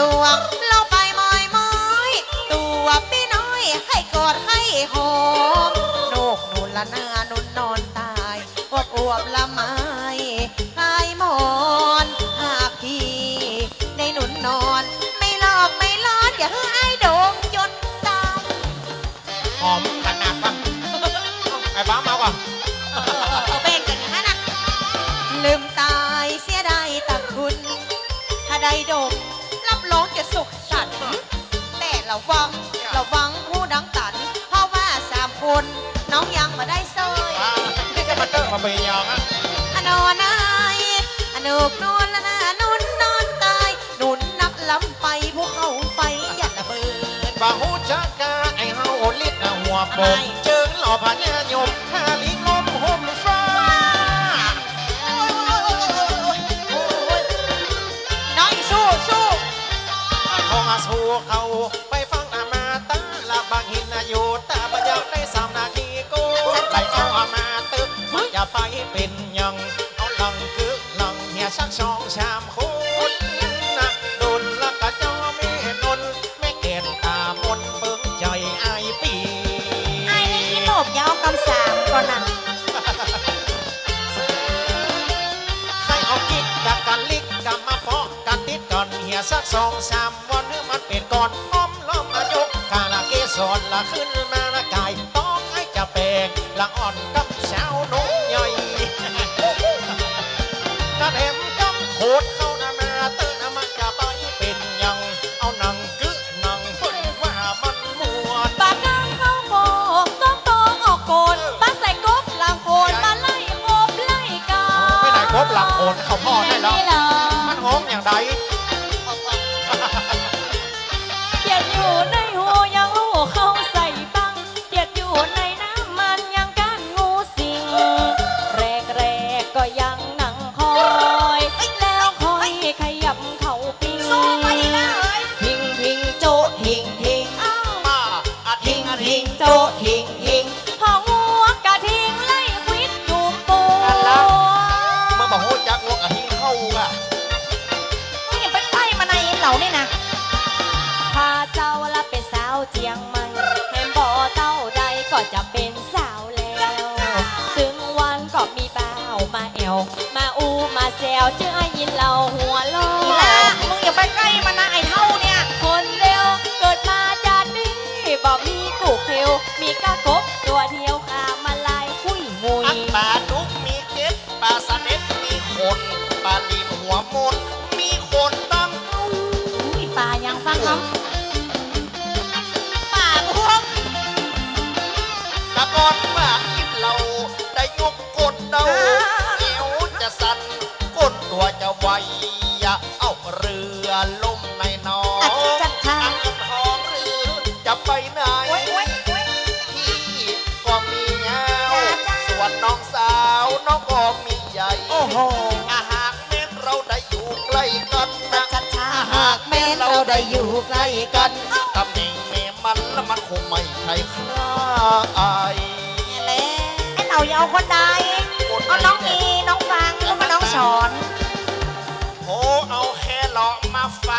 ลวงเราไปมอยมอยตัวพี่น้อยให้กอดให้หอมโนกนุนละหน้านุนนอนตายอวบอวบละไม้คลายหมอนหากพี่ในหนุนนอน ไม่หลอกไม่ล้อนอย่าให้ไอ้โดงจนตายหอมขนาดป่ะไอ้บ้าเมาป่ะเอาแบ่งกันอย่างนั้นนะลืมตายเสียดายตะคุณ ถ้าได้ดม แต่ระวังระวังผู้ดังตัน เพราะว่าสามคน น้องยังมาได้เซยอ่านี่จะมาเจอมาเป็นยังอะอนอนายอนกนวลละนานุนนอนตายหนุนนักล้ำไปพวกเขาไปอย่าระเบิดบาหูจักกาไอ้เฮาโอลิดอะหัวโปมทำไมเจิงหล่อพญายมฮาลิงลมห่มฟ้าน้อยสู้สู้คงอาสู้เขาไปฟังอา มาตึกมันจะไปเป็นหยังเอาลังกึกลังเฮียชักช่องชามคนะโดนละกะจอไม่นนแม่เกณฑ์ตามนเบิ่งใจไอปีไอ้นี่ขี้โมกยาวกำสามก่อนนะให้เอากิ๊กกับกันลิกกับมาเพาะกันติดก่อนเฮียสักสองสามวันเนื้อมันเป็นก่อนอ้อมล้อมมายกกาลาเกสรละขึ้นมาละกายต จะแปลงละอ่อนกับสาวนุ่งใหญ่กระเด็มกำโคตรเข้านามาเตอร์นามันจะไปเป็นหยัง เอาหนังกึหนังเปิ้นว่ามันมวนปากกาเข้าโมกต้องตองออกโกนป้าใส่กบลางโคนมาไล่กบไล่กาไม่ไหนครบหลังโอนเขาพ่อได้แล้ว เป็นสาวเจียงใหม่เห็นบ่เต้าใดก็จะเป็นสาวแล้ว ถึงวันก็มีเป้ามาแอว มาอูมาแซวเจื้อยินเราหัวโลอีล่ามึงอย่าไปใกล้มันนะไอ้เท่าเนี่ย คนเร็วเกิดมาจะดีบอกมีกูเควมีกะกบตัวเดียวขามาลายคุยงุยอันปลาดุกมีเจ็ดปลาสะเด็ดมีคนปลาลีนหัวมนมีคนตั้ง อุ้ยป่ายังฟังคป่ อนว่ากินเราได้ยกกดเดาเอวจะสั่นก้นตัวจะไหวอย่าเอาเรือล่มในหนองอัจจัดค่ะอันเงินทองหรือจะไปไหนำโอ้ยโอ้ยโอ้ย พี่ก็มีเงาจ้าจ้า ส่วนน้องสาวน้องก็มีใหญ่ โอ้โหอาหารเม็ดเราได้อยู่ใกล้กันนะ ชัดช้าหากแม้นเราได้อยู่ใกล้กันตำแหน่งแม่มันแล้วมันคงไม่ใช่ใครแล้วไอ้เราอย่าเอาคนใดเอาน้องมีน้องฟังแล้วมาน้องสอนโอ้เอาแค่เลาะมาฝา